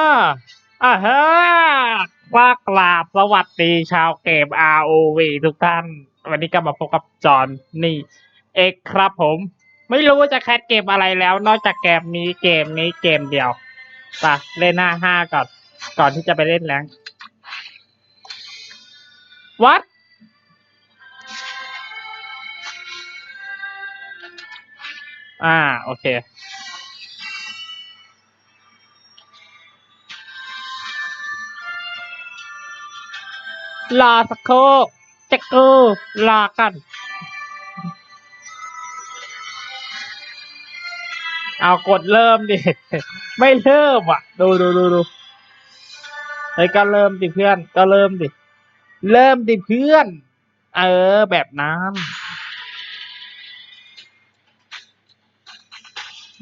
อ่าฮะว่ากราบสวัสดีชาวเกม ROV ทุกท่าน วันนี้ก็มาพบกับจอห์นนี่เอกครับผม ไม่รู้ว่าจะแคสเกมอะไรแล้ว นอกจากเกมนี้เกมนี้เกมเดียวไปเล่นหน้าห้าก่อน ก่อนที่จะไปเล่นแรงวัดอ่า โอเค รอสักครู่จกูรอกัน เอากดเริ่มดิ ไม่เริ่มอะ ดูดูดูดูเฮ้ยก็เริ่มดิเพื่อน ก็เริ่มดิ เริ่มดิเพื่อน เออ แบบนั้น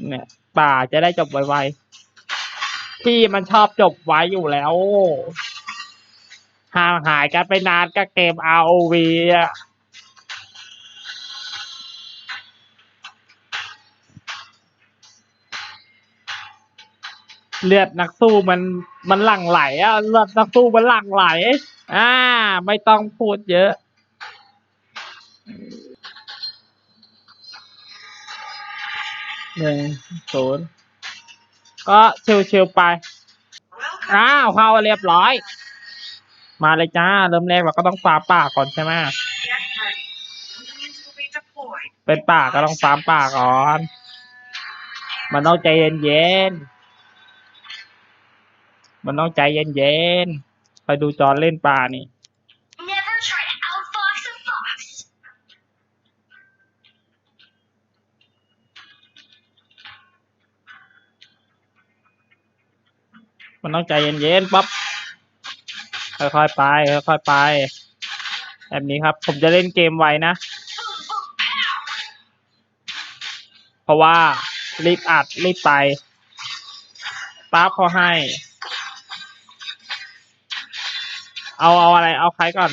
เนี่ยป่าจะได้จบไวๆที่มันชอบจบไว้อยู่แล้ว ห่างหายกันไปนานกับเกม ROV อะเลือดนักสู้มันมันหลั่งไหลอะเลือดนักสู้มันหลั่งไหล อ่า ไม่ต้องพูดเยอะ หนึ่งศูนย์ก็เชิวๆไป อ้าวเข้าเรียบร้อย มาเลยจ้า เริ่มแรกเราก็ต้องฟาร์มป่าก่อนใช่ไหมเป็นป่าก็ต้องฟาร์มป่าก่อน มันต้องใจเย็นๆ มันต้องใจเย็นๆ ไปดูจอเล่นป่านี่มันต้องใจเย็นๆปั๊บ ค่อยๆไปค่อยๆไป แบบนี้ครับ ผมจะเล่นเกมไวนะ เพราะว่ารีบอัดรีบไปปั๊บเขาให้ เอาเอาอะไร เอาใครก่อน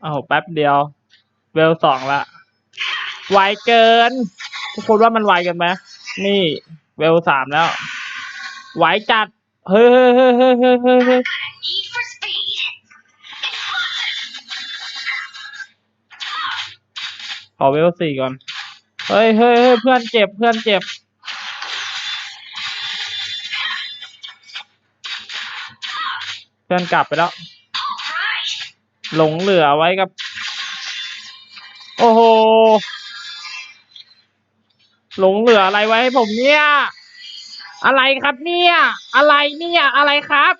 โอ้โหแป๊บเดียว เวลสองละไวเกิน ทุกคนว่ามันไวกันไหมนี่ เวลสามแล้ว ไวจัด เฮ้ยเฮ้ยเฮ้ยเฮ้ยเฮ้ยเฮ้ยเฮ้ย Got a need for speed. Explosive. ขอเวลสี่ก่อน เฮ้ยเฮ้ยเฮ้ยเพื่อนเจ็บเพื่อนเจ็บ เพื่อนกลับไปแล้ว Right. หลงเหลือไว้กับ โอ้โห หลงเหลืออะไรไว้ให้ผมเนี่ย อะไรครับเนี่ย อะไรเนี่ยอะไรครับ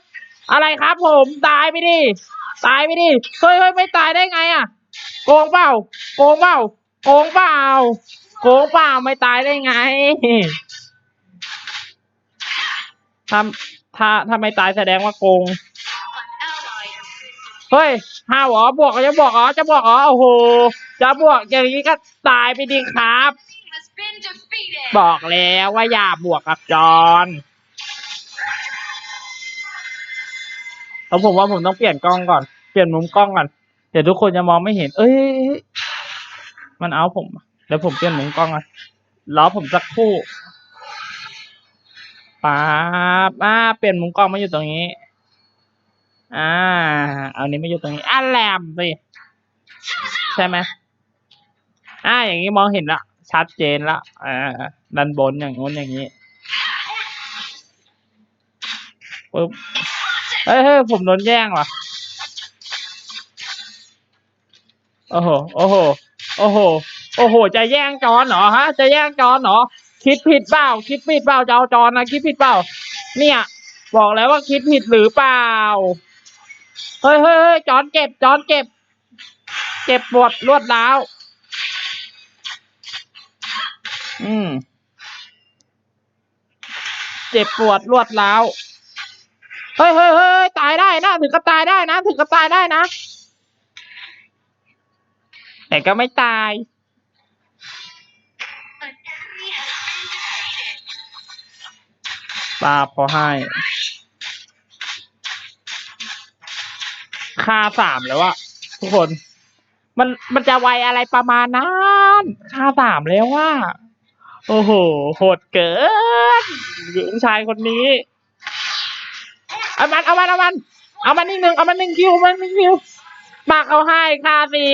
อะไรครับผมตายไปดิตายไปดิเฮ้ยเฮ้ยไม่ตายได้ไงอะโกงเปล่าโกงเปล่าโกงเปล่าโกงเปล่าไม่ตายได้ไงถ้าถ้าถ้าไม่ตายแสดงว่าโกงเฮ้ยห้าวเหรอบวกจะบวกเหรอจะบวกเหรอโอ้โหจะบวกอย่างนี้ก็ตายไปดีครับ บอกแล้วว่าอย่าบวกกับจอนแล้วผมว่าผมต้องเปลี่ยนกล้องก่อน เปลี่ยนมุมกล้องก่อน เดี๋ยวทุกคนจะมองไม่เห็น เอ้ย มันเอาผมเดี๋ยวผมเปลี่ยนมุมกล้องก่อนรอผมสักครู่ป๊าบอ่า เปลี่ยนมุมกล้องมาอยู่ตรงนี้ อ่า เอานี้มาอยู่ตรงนี้อะแหลมสิ ใช่ไหมอ่า อย่างนี้มองเห็นละ ชัดเจนละอ่าด้านบนอย่างงู้นอย่างนี้ปึ๊บเฮ้ยเฮ้ยผมโดนแย่งว่ะโอ้โห โอ้โห โอ้โห โอ้โห จะแย่งจอนเหรอฮะ จะแย่งจอนเหรอ คิดผิดเปล่า คิดผิดเปล่าจะเอาจอนนะคิดผิดเปล่า เนี่ย บอกแล้วว่าคิดผิดหรือเปล่า เฮ้ยเฮ้ยเฮ้ยจอนเจ็บจอนเจ็บ เจ็บปวดรวดร้าว อืม เจ็บปวดรวดร้าวเฮ้ยเฮ้ยเฮ้ยตายได้นะถึงกับตายได้นะถึงกับตายได้นะแต่ก็ไม่ตาย An enemy has been defeated. ปาบเขาให้ค่าสามแล้วอะทุกคน มันมันจะไวอะไรประมาณนั้นค่าสามแล้วว่า โอ้โห โหดเกินหญิงชายคนนี้ เอามัน เอามัน เอามัน เอามันนิดนึง เอามันหนึ่งคิว มันหนึ่งคิว ปากเอาให้ค่าสิ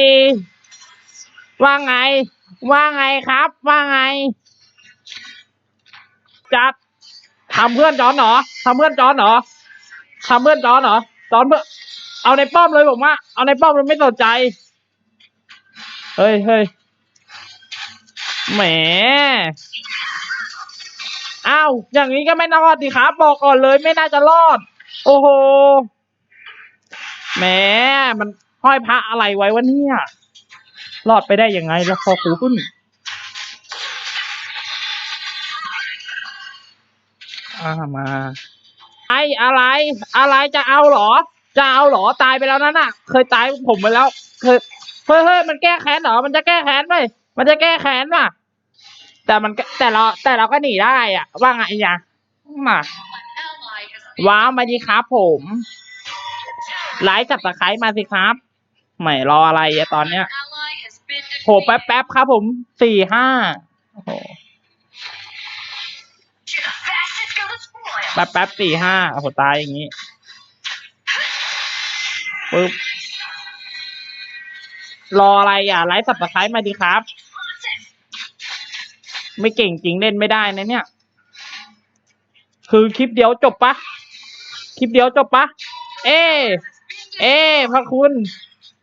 ว่าไง ว่าไงครับ ว่าไง จัดทำเพื่อนจอนเหรอทำเพื่อนจอนเหรอทำเพื่อนจอนเหรอจอนเพื่อ เอาในป้อมเลยผมว่า เอาในป้อมเลยไม่สนใจ เฮ้ยเฮ้ย แหม อ้าว อย่างนี้ก็ไม่รอดดิครับ บอกก่อนเลยไม่น่าจะรอด โอ้โห แหม มันห้อยพระอะไรไว้วะเนี่ย รอดไปได้ยังไงแล้วพอคูขึ้นอ่ามา ไออะไร อะไรจะเอาหรอ จะเอาหรอตายไปแล้วนั่นน่ะ เคยตายผมไปแล้ว เคย เฮ้ยเฮ้ยมันแก้แค้นหรอ มันจะแก้แค้นไหม มันจะแก้แค้นว่ะ แต่มันก็แต่เราแต่เราก็หนีได้อะ ว่าไงอะมาว้าวมาดีครับผมไลค์จับตะไคร้มาสิครับไม่รออะไรอะตอนเนี้ยโหแป๊บแป๊บครับผมสี่ห้าโอ้โหแป๊บแป๊บสี่ห้าโอ้โหตายอย่างนี้ปึ๊บรออะไรอะไลค์สับตะไคร้มาดีครับ ไม่เก่งจริงเล่นไม่ได้นะเนี่ย คือคลิปเดียวจบปะคลิปเดียวจบปะ เอ เอพระคุณ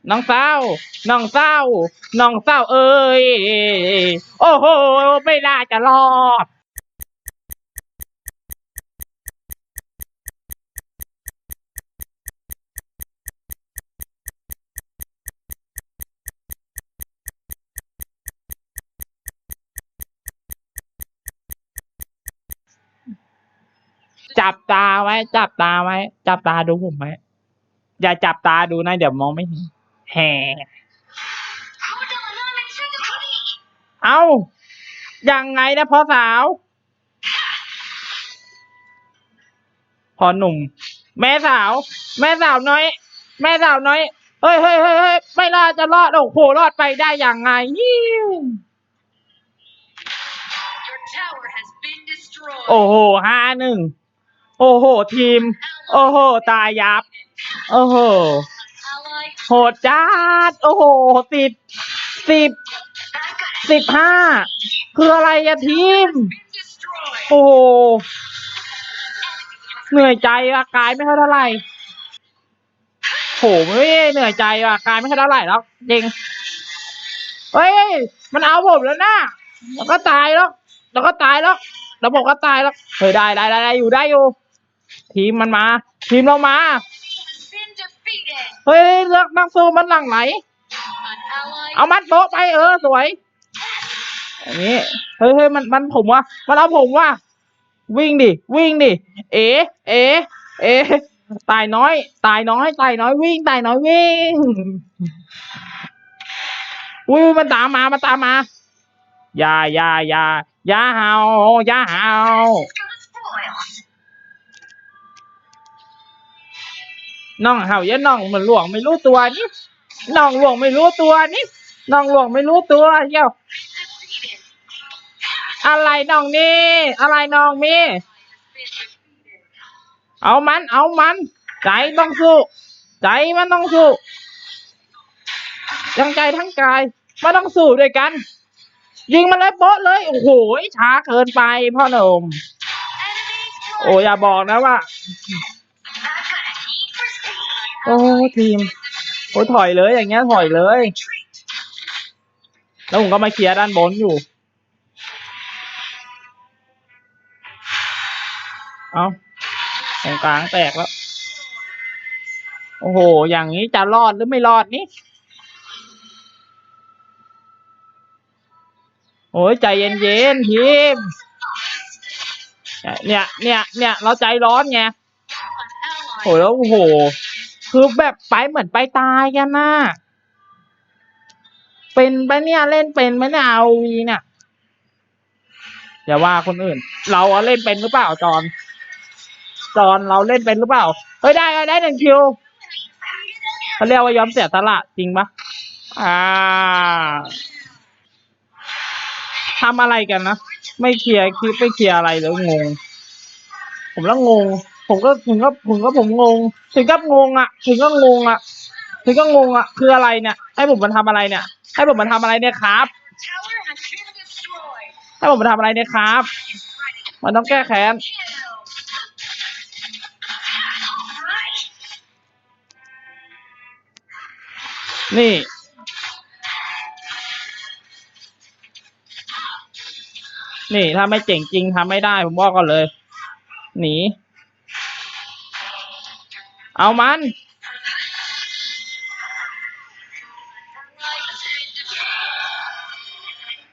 น้องเศร้าน้องเศร้าน้องเศร้าเอ้ย โอ้โห ไม่น่าจะรอด จับตาไว้ จับตาไว้ จับตาดูผมไว้ อย่าจับตาดูนะเดี๋ยวมองไม่เห็นแห่เอ้ายังไงนะพ่อสาว พอหนุ่ม แม่สาว แม่สาวน้อย แม่สาวน้อย เฮ้ยเฮ้ยเฮ้ยเฮ้ยไม่รอดจะรอดโอ้โหรอดไปได้ยังไงโอ้โหห้าหนึ่ง โอ้โห ทีม โอ้โห ตายยับ โอ้โห โหดจัด โอ้โหสิบ สิบ สิบห้า คืออะไรอะทีม โอ้โห เหนื่อยใจอะกายไม่เท่าไหร่โหไม่เหนื่อยใจอะกายไม่เท่าไหร่แล้วจริงเฮ้ย มันเอาผมแล้วนะแล้วก็ตายแล้ว แล้วก็ตายแล้ว แล้วบอกก็ตายแล้ว เฮ้ยได้ได้ได้อยู่ได้อยู่ ทีมมันมา ทีมเรามา เฮ้ยเลือกนักสู้มันหลังไหลเอามัดโต๊ะไปเออสวยอย่างนี้เฮ้ยเฮ้ยมันมันผมว่ามันเอาผมว่า วิ่งดิวิ่งดิเอ๋เอ๋เอ๋ตายน้อย ตายน้อย ตายน้อยวิ่ง ตายน้อยวิ่งอุ้ยมันตามมามันตามมาอย่าอย่าอย่าอย่าเห่าอย่าเห่า น้องเห่าอย่าน้องเหมือนหลวงไม่รู้ตัวนี่น้องหลวงไม่รู้ตัวนี่น้องหลวงไม่รู้ตัวเย้าอะไรน้องนี่อะไรน้องมีเอามัน เอามัน ใจต้องสู้ใจมันต้องสู้ทั้งใจทั้งกายมันต้องสู้ด้วยกัน ยิงมันเลยโป๊ะเลย โอ้โหช้าเกินไปพ่อหนุ่มโอ้อย่าบอกนะว่า โอ้ทีมโอ้ถอยเลยอย่างเงี้ยถอยเลย แล้วผมก็มาเคลียร์ด้านบนอยู่ เอาตรงกลางแตกแล้ว โอ้โห อย่างนี้จะรอดหรือไม่รอดนี่โอ้ยใจเย็นๆทีม เนี่ยเนี่ยเนี่ยเราใจร้อนไงโอ้ยแล้วโอ้โห คือแบบไปเหมือนไปตายกันน่ะเป็นปะเนี่ยเล่นเป็นไหมเนี่ยเอาวีเนี่ยอย่าว่าคนอื่น เราอะเล่นเป็นหรือเปล่าจอนจอนเราเล่นเป็นหรือเปล่าเฮ้ยได้ได้หนึ่งคิวเขาเรียกว่ายอมเสียสละจริงปะอ่าทำอะไรกันนะ ไม่เคลียร์คลิปไม่เคลียร์อะไรเลยงง ผมแล้วงง ผมก็ถึงก็ผมก็ผมงง ถึงกับงงอะ ถึงก็งงอะ ถึงก็งงอะ คืออะไรเนี่ย ให้ผมมาทำอะไรเนี่ย ให้ผมมาทำอะไรเนี่ยครับ ให้ผมมาทำอะไรเนี่ยครับ มันต้องแก้แค้นนี่ นี่ถ้าไม่เจ๋งจริงทำไม่ได้ ผมบอกก่อนเลย หนี เอามัน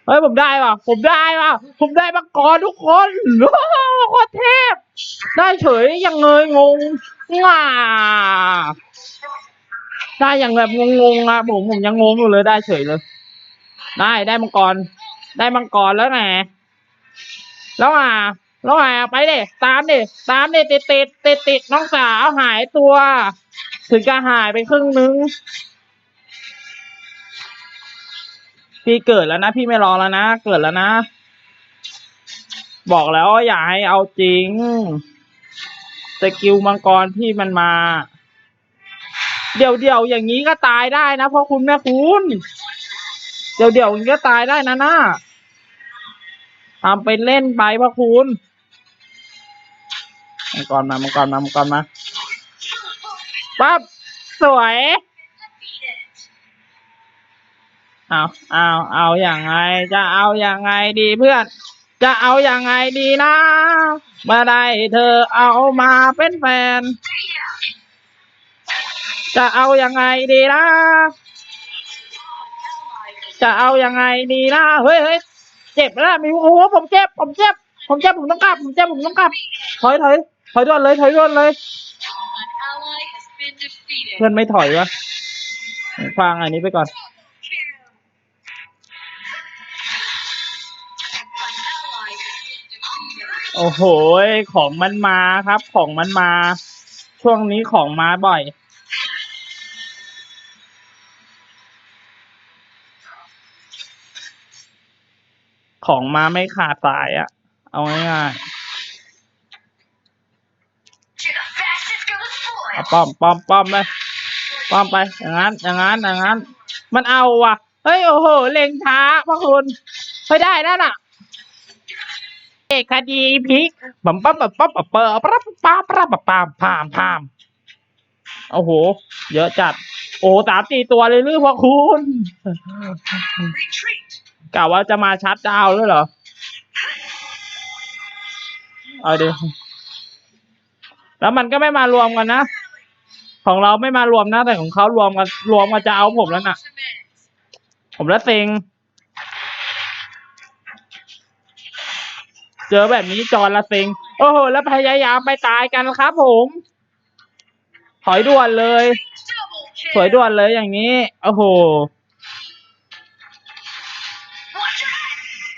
เฮ้ย ผมได้ว่ะ ผมได้ว่ะ ผมได้มาก่อนทุกคนโอ้โคตรเทพ ได้เฉยยังเงยงงง่าได้อย่างแบบงงๆอะผมผมยังงงอยู่เลยได้เฉยเลย ได้ได้มังกร ได้มังกรแล้วไงแล้วอะ แล้วอะไปเด็ตามเด็ตามเด็ติดติดติดติดน้องสาวหายตัว ถึงจะหายไปครึ่งนึง พี่เกิดแล้วนะ พี่ไม่รอแล้วนะ เกิดแล้วนะ บอกแล้วอย่าให้เอาจริงสกิลมังกรพี่มันมา เดี๋ยวเดี๋ยวอย่างนี้ก็ตายได้นะเพ่อคุณแม่คุณ เดี๋ยวเดี๋ยวอย่างนี้ก็ตายได้นะน่าทำเป็นเล่นไปพ่อคุณ มังกรมามังกรมามังกรมาปั๊บสวยเอาเอาเอาอย่างไง จะเอาอย่างไงดีเพื่อน จะเอาอย่างไงดีนะมาได้เธอเอามาเป็นแฟน จะเอาอยังไงดีนะจะเอาอยังไงดีนะเฮ้ยเฮ้ยเจ็บแล้วมีโอ้โหผมเจ็บผมเจ็บผมเจ็บผมต้องกลับผมเจ็บผมต้องกลับถอยถอย ถอยด่วนเลยถอยด่วนเลย An ally has been defeated. เพื่อนไม่ถอยวะฟังอันนี้ไปก่อน Kill. An ally has been defeated. โอ้โห ของมันมาครับ ของมันมา ช่วงนี้ของมาบ่อยของมาไม่ขาดสายอะเอาง่าย To เอาป้อมป้อมป้อมไปป้อมไป อย่างนั้น อย่างนั้น อย่างนั้น มันเอาว่ะ เฮ้ย โอ้โห เล็งช้าพ่อคุณไม่ได้นั่นน่ะ เอกคดีพลิกปั๊มปั๊มปั๊มปั๊มปั๊มปั๊มปั๊มปั๊มปั๊มปั๊มปั๊มพามพามโอ้โห เยอะจัด โอ้สามสี่ตัวเลยหรือพ่อคุณกล่าวว่าจะมาชัดดาวน์ด้วยเหรอ เอาดิแล้วมันก็ไม่มารวมกันนะ ของเราไม่มารวมนะแต่ของเขารวมกันรวมกันจะเอาผมแล้วน่ะ ผมละเซ็งเจอแบบนี้จอละเซ็งโอ้โห แล้วพยายามไปตายกันครับผมถอยด่วนเลย Double kill. สวยด่วนเลยอย่างนี้ โอ้โห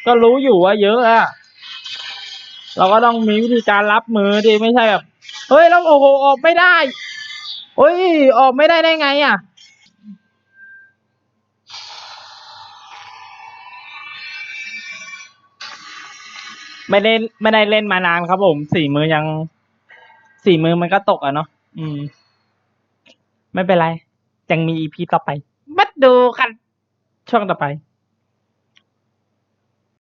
ก็รู้อยู่ว่าเยอะอะเราก็ต้องมีวิธีการรับมือดิไม่ใช่แบบ เฮ้ยแล้วโอ้โหออกไม่ได้ เฮ้ย ออกไม่ได้ได้ไงอะ ไม่ได้ไม่ได้เล่นมานานครับผม สี่มือยัง สี่มือมันก็ตกอะเนาะอืม ไม่เป็นไร ยังมีอีพีต่อไปมาดูกัน ช่วงต่อไป